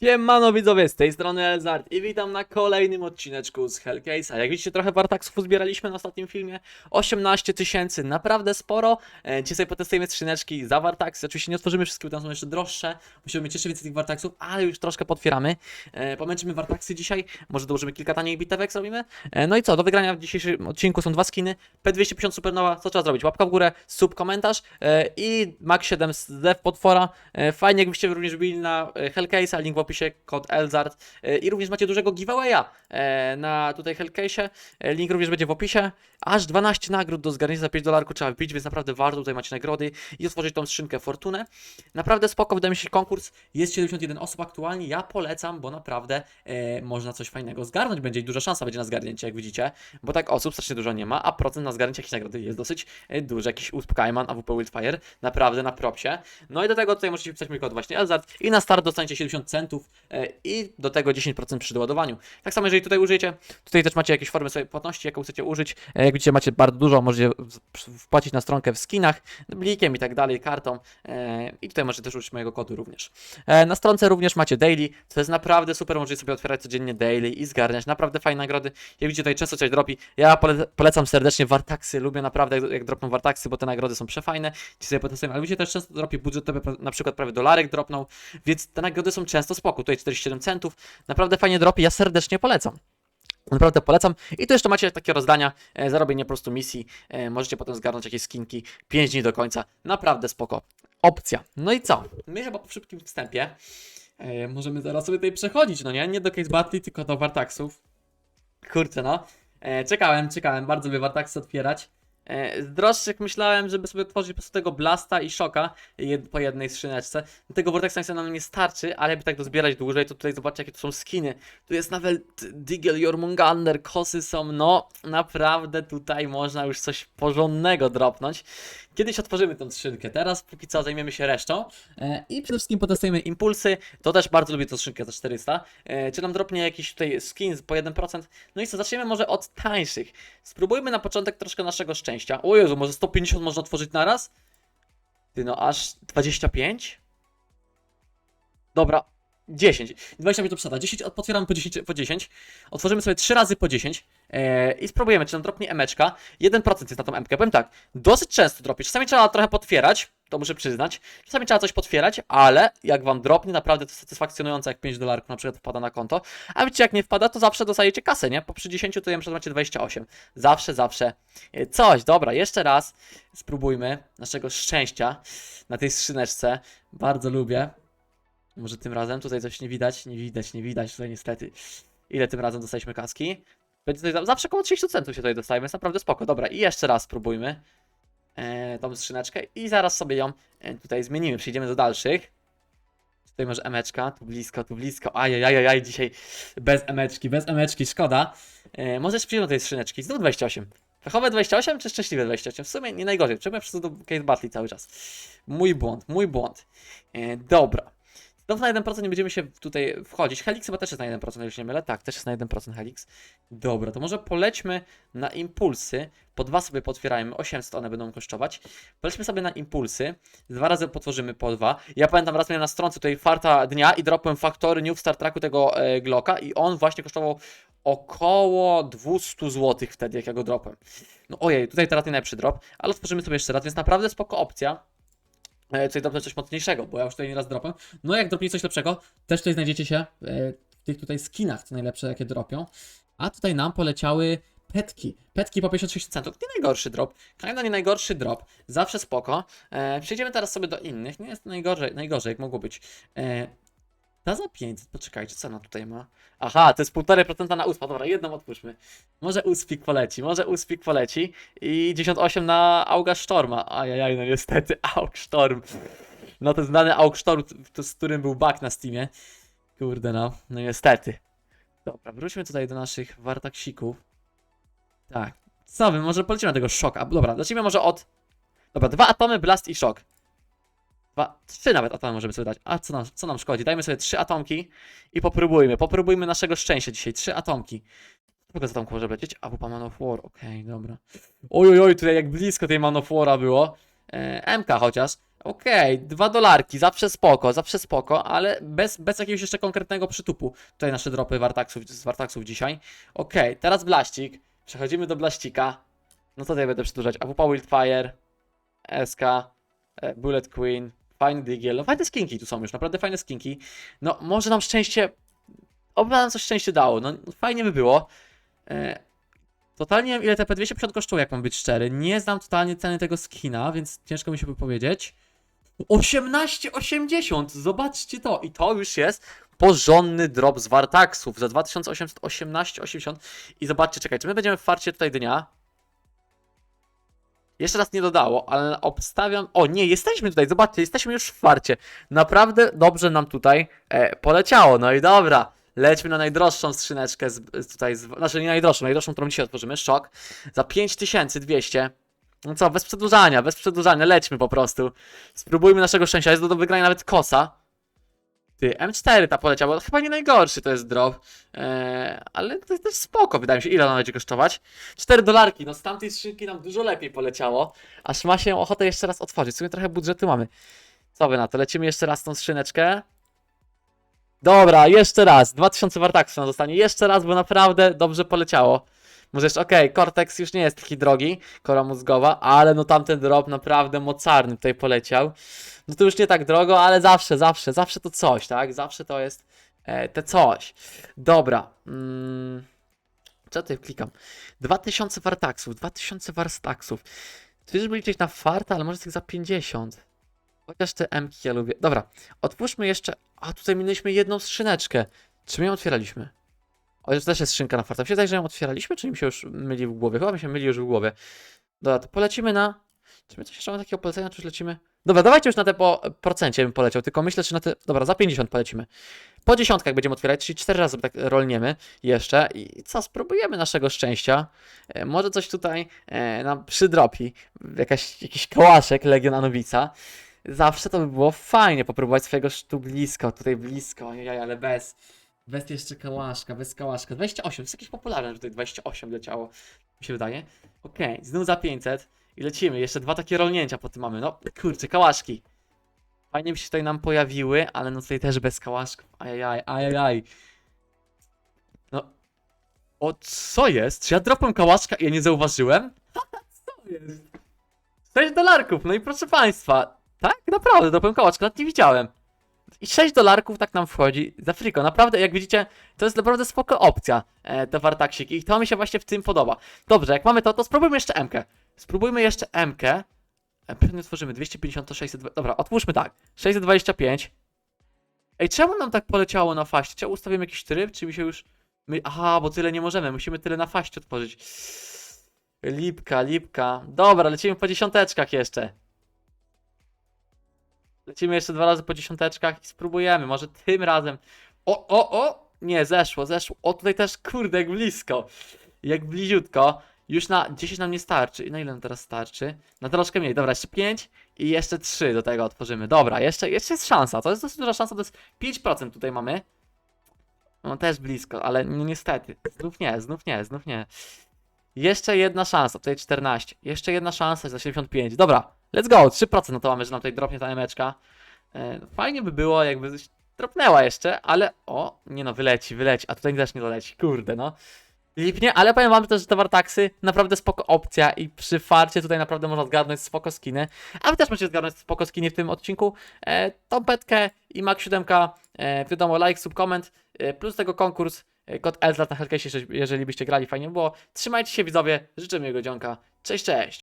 Siemano widzowie, z tej strony Elzard i witam na kolejnym odcineczku z Hellcase'a. Jak widzicie, trochę Wartaxów uzbieraliśmy na ostatnim filmie, 18 tysięcy, naprawdę sporo. E, Dzisiaj potestujemy skrzyneczki za Wartaxy, oczywiście nie otworzymy wszystkich, bo tam są jeszcze droższe. Musimy mieć jeszcze więcej tych Wartaxów, ale już troszkę potwieramy. E, Pomęczymy Wartaxy dzisiaj, może dołożymy kilka taniej bitewek zrobimy. E, No i co, do wygrania w dzisiejszym odcinku są dwa skiny, P250 Supernowa, co trzeba zrobić? Łapka w górę, sub, komentarz i Max 7 z Dev Potwora. Fajnie jakbyście również byli na Hellcase'a, link w opisie, kod Elzard E, i również macie dużego giveawaya e, na tutaj Hellcase'ie, E, link również będzie w opisie. Aż 12 nagród do zgarnięcia za 5 dolarków trzeba wbić, więc naprawdę warto tutaj macie nagrody i otworzyć tą skrzynkę Fortunę. Naprawdę spoko, wydaje mi się konkurs, jest 71 osób aktualnie, ja polecam, bo naprawdę można coś fajnego zgarnąć, będzie duża szansa będzie na zgarnięcie, jak widzicie, bo tak osób strasznie dużo nie ma, a procent na zgarnięcie jakiejś nagrody jest dosyć duży, jakiś USP Kaiman, AWP Wildfire, naprawdę na propsie. No i do tego tutaj możecie wpisać mój kod właśnie Elzard i na start dostaniecie 70 centów e, i do tego 10% przy doładowaniu. Tak samo jeżeli tutaj użyjecie, tutaj też macie jakieś formy swojej płatności, jaką chcecie użyć, e, jak widzicie macie bardzo dużo, możecie wpłacić na stronkę w skinach, blikiem i tak dalej, kartą e, i tutaj możecie też użyć mojego kodu również. Na stronce również macie daily, co jest naprawdę super, możecie sobie otwierać codziennie daily i zgarniać. Naprawdę fajne nagrody. Jak widzicie tutaj często coś dropi, ja pole polecam serdecznie Wartaxy, lubię naprawdę jak, dropną Wartaxy, bo te nagrody są przefajne, ci sobie potestujemy, ale widzicie też często dropi budżetowe, na przykład prawie dolarek dropną, więc te nagrody są często spoko, tutaj 47 centów, naprawdę fajnie dropi, ja serdecznie polecam. Naprawdę polecam. I tu jeszcze macie takie rozdania, e, zarobienie po prostu misji. E, możecie potem zgarnąć jakieś skinki 5 dni do końca. Naprawdę spoko. Opcja. No i co? My chyba po szybkim wstępie e, możemy zaraz sobie tutaj przechodzić, no nie? Nie do Case Battle, tylko do Wartaxów. Kurczę no. Czekałem, czekałem. Bardzo lubię Wartaxy otwierać. E, Z droższych myślałem, żeby sobie otworzyć po prostu tego Blasta i Szoka po jednej skrzyneczce. Tego Vortexa niestety nam nie starczy, ale jakby tak dozbierać dłużej, to tutaj zobaczcie jakie to są skiny. Tu jest nawet Digel, Jormungandr, kosy są, no naprawdę tutaj można już coś porządnego dropnąć. Kiedyś otworzymy tą skrzynkę, teraz póki co zajmiemy się resztą e, i przede wszystkim potestujemy impulsy, to też bardzo lubię tą skrzynkę za 400. E, czy nam dropnie jakiś tutaj skin po 1%? No i co, zaczniemy może od tańszych. Spróbujmy na początek troszkę naszego szczęścia. O Jezu, może 150 można otworzyć naraz? Ty no, aż 25? Dobra, 10. 25 to przesada. 10 od- otwieramy po 10, po 10. Otworzymy sobie 3 razy po 10 e, i spróbujemy, czy nam dropnie emeczka. 1% jest na tą emkę. Powiem tak, dosyć często dropi. Czasami trzeba trochę potwierać, to muszę przyznać. Czasami trzeba coś potwierać, ale jak wam dropnie, naprawdę to satysfakcjonujące, jak 5 dolarów na przykład wpada na konto. A wiecie, jak nie wpada, to zawsze dostajecie kasę, nie? Po przy 10 to ja przykład macie 28. Zawsze, zawsze e, coś. Dobra, jeszcze raz spróbujmy naszego szczęścia na tej skrzyneczce. Bardzo lubię. Może tym razem tutaj coś nie widać, nie widać, nie widać tutaj niestety. Ile tym razem dostaliśmy kaski? Będzie tutaj za- zawsze około 30 centów się tutaj dostajemy, jest naprawdę spoko. Dobra, i jeszcze raz spróbujmy e, tą skrzyneczkę i zaraz sobie ją e, tutaj zmienimy. Przejdziemy do dalszych. Tutaj może emeczka, tu blisko, tu blisko. Ajajajaj, dzisiaj bez emeczki, bez emeczki, szkoda. E, może przyjdziemy do tej skrzyneczki. Znów 28. Pechowe 28 czy szczęśliwe 28? W sumie nie najgorzej. Ja przez do Case Battle cały czas? Mój błąd, mój błąd. E, dobra. Znów na 1% nie będziemy się tutaj wchodzić. Helix chyba też jest na 1%, jeśli nie mylę. Tak, też jest na 1% Helix. Dobra, to może polećmy na impulsy. Po dwa sobie potwierajmy, 800 one będą kosztować. Polećmy sobie na impulsy. Dwa razy potworzymy po dwa. Ja pamiętam, raz miałem na stronce tutaj farta dnia i dropłem faktory new Star Treku tego e, Glocka i on właśnie kosztował około 200 zł wtedy, jak ja go dropłem. No ojej, tutaj teraz nie najlepszy drop, ale otworzymy sobie jeszcze raz, więc naprawdę spoko opcja. E, Tutaj dropnę coś mocniejszego, bo ja już tutaj nieraz dropę. No jak dropnie coś lepszego, też tutaj znajdziecie się e, w tych tutaj skinach, co najlepsze jakie dropią. A tutaj nam poleciały petki. Petki po 56 centów. Nie najgorszy drop. Kinda nie najgorszy drop. Zawsze spoko. E, przejdziemy teraz sobie do innych. Nie jest najgorzej, najgorzej jak mogło być. E, ta za 500, poczekajcie, co ona tutaj ma? Aha, to jest 1,5% na USPA. Dobra, jedną otwórzmy. Może USPIK poleci, może USPIK poleci. I 98 na Auga Storma. Ajajaj, no niestety, Aug Storm. No to znany Aug Storm, to z którym był bug na Steamie. Kurde no, no niestety. Dobra, wróćmy tutaj do naszych wartaksików. Tak. Co wy, może polecimy na tego szoka. Dobra, zacznijmy może od... Dobra, dwa atomy, blast i szok. Dwa, trzy nawet atomy możemy sobie dać. A co nam, co nam szkodzi? Dajmy sobie trzy atomki i popróbujmy. Popróbujmy naszego szczęścia dzisiaj. Trzy atomki. Kogo z atomku może lecieć? A, pupa Man of War. Okej, dobra. Oj, oj, tutaj jak blisko tej Man of War'a było. E, MK chociaż. Okej, dwa dolarki, zawsze spoko, zawsze spoko, ale bez, bez jakiegoś jeszcze konkretnego przytupu. Tutaj nasze dropy wartaksów, z wartaksów dzisiaj. Okej, teraz blaścik. Przechodzimy do blaścika. No to tutaj będę przedłużać. AWP Wildfire, SK, e, Bullet Queen, fajny Digiel. No fajne skinki tu są już, naprawdę fajne skinki. No może nam szczęście, oby nam coś szczęście dało. No fajnie by było. E, Totalnie nie wiem ile te P250 kosztuje, jak mam być szczery. Nie znam totalnie ceny tego skina, więc ciężko mi się wypowiedzieć. 18,80! Zobaczcie to! I to już jest porządny drop z Wartaxów za 2818,80. I zobaczcie, czekajcie, my będziemy w farcie tutaj dnia. Jeszcze raz nie dodało, ale obstawiam. O nie, jesteśmy tutaj, zobaczcie, jesteśmy już w farcie. Naprawdę dobrze nam tutaj e, poleciało. No i dobra. Lećmy na najdroższą skrzyneczkę z, tutaj, z, znaczy nie najdroższą, najdroższą, którą dzisiaj otworzymy, szok, za 5200. No co, bez przedłużania, bez przedłużania, lećmy po prostu. Spróbujmy naszego szczęścia, jest do, do wygrania nawet kosa. Ty, M4 ta poleciała, chyba nie najgorszy to jest drop, eee, ale to jest też spoko, wydaje mi się, ile ona będzie kosztować? 4 dolarki, no z tamtej skrzynki nam dużo lepiej poleciało, aż ma się ochotę jeszcze raz otworzyć, w sumie trochę budżetu mamy. Co wy na to, lecimy jeszcze raz tą skrzyneczkę. Dobra, jeszcze raz. 2000 wartaksów nam zostanie. Jeszcze raz, bo naprawdę dobrze poleciało. Może jeszcze, okej, Cortex już nie jest taki drogi, kora mózgowa, ale no tamten drop naprawdę mocarny tutaj poleciał. No to już nie tak drogo, ale zawsze, zawsze, zawsze to coś, tak? Zawsze to jest e, te coś. Dobra. Mm, co tutaj klikam? 2000 wartaksów, 2000 wartaksów. Czyżby liczyć na farta, ale może tych za 50. Chociaż te M ja lubię. Dobra, otwórzmy jeszcze. A tutaj minęliśmy jedną skrzyneczkę. Czy my ją otwieraliśmy? To też jest skrzynka na farta. Się że ją otwieraliśmy, czy mi się już myli w głowie? Chyba mi się myli już w głowie. Dobra, to polecimy na. Czy my coś jeszcze mamy takiego polecenia, czy już lecimy? Dobra, dawajcie już na te po procencie bym poleciał, tylko myślę, czy na te. Dobra, za 50 polecimy. Po dziesiątkach będziemy otwierać, czyli 4 razy tak rolniemy jeszcze. I co, spróbujemy naszego szczęścia. E, może coś tutaj e, nam przydropi. Jakaś, jakiś kołaszek Legion Anowica. Zawsze to by było fajnie popróbować swojego sztu blisko, tutaj blisko, ojej, ale bez. Bez jeszcze kałaszka, bez kałaszka. 28, to jest jakieś popularne, że tutaj 28 leciało, mi się wydaje. Okej, znów za 500 i lecimy. Jeszcze dwa takie rolnięcia po tym mamy. No, kurczę, kałaszki. Fajnie by się tutaj nam pojawiły, ale no tutaj też bez kałaszków. Ajajaj, ajajaj. No. O, co jest? Czy ja dropłem kałaszka i ja nie zauważyłem? co jest? 6 dolarków, no i proszę państwa. Tak, naprawdę, dropłem kałaszka, nawet nie widziałem. I 6 dolarków tak nam wchodzi za friko. Naprawdę, jak widzicie, to jest naprawdę spoko opcja, e, te wartaksiki. I to mi się właśnie w tym podoba. Dobrze, jak mamy to, to spróbujmy jeszcze M-kę. Spróbujmy jeszcze M-kę. E, Pewnie otworzymy 250 to 600. Dobra, otwórzmy tak. 625. Ej, czemu nam tak poleciało na faście? Czy ustawimy jakiś tryb, czy mi się już... My... Aha, bo tyle nie możemy. Musimy tyle na faście otworzyć. Lipka, lipka. Dobra, lecimy po dziesiąteczkach jeszcze. Lecimy jeszcze dwa razy po dziesiąteczkach i spróbujemy. Może tym razem. O, o, o! Nie, zeszło, zeszło. O, tutaj też, kurde, jak blisko. Jak bliziutko. Już na 10 nam nie starczy. I na ile nam teraz starczy? Na troszkę mniej. Dobra, jeszcze 5 i jeszcze 3 do tego otworzymy. Dobra, jeszcze, jeszcze jest szansa. To jest dosyć duża szansa. To jest 5% tutaj mamy. No też blisko, ale niestety. Znów nie, znów nie, znów nie. Jeszcze jedna szansa, tutaj 14. Jeszcze jedna szansa za 75. Dobra, let's go. 3% no to mamy, że nam tutaj dropnie ta emeczka. E, Fajnie by było, jakby dropnęła jeszcze, ale o, nie no, wyleci, wyleci, a tutaj też nie doleci, kurde no. Lipnie, ale powiem wam też, że te wartaksy naprawdę spoko opcja i przy farcie tutaj naprawdę można zgarnąć spoko skiny, a wy też możecie zgarnąć spoko skiny w tym odcinku. E, tą petkę i Mac 7, e, wiadomo, like, sub, comment, e, plus tego konkurs, e, kod ELZLAT na Hellcase, jeżeli byście grali, fajnie by było. Trzymajcie się widzowie, życzę miłego dzionka, cześć, cześć!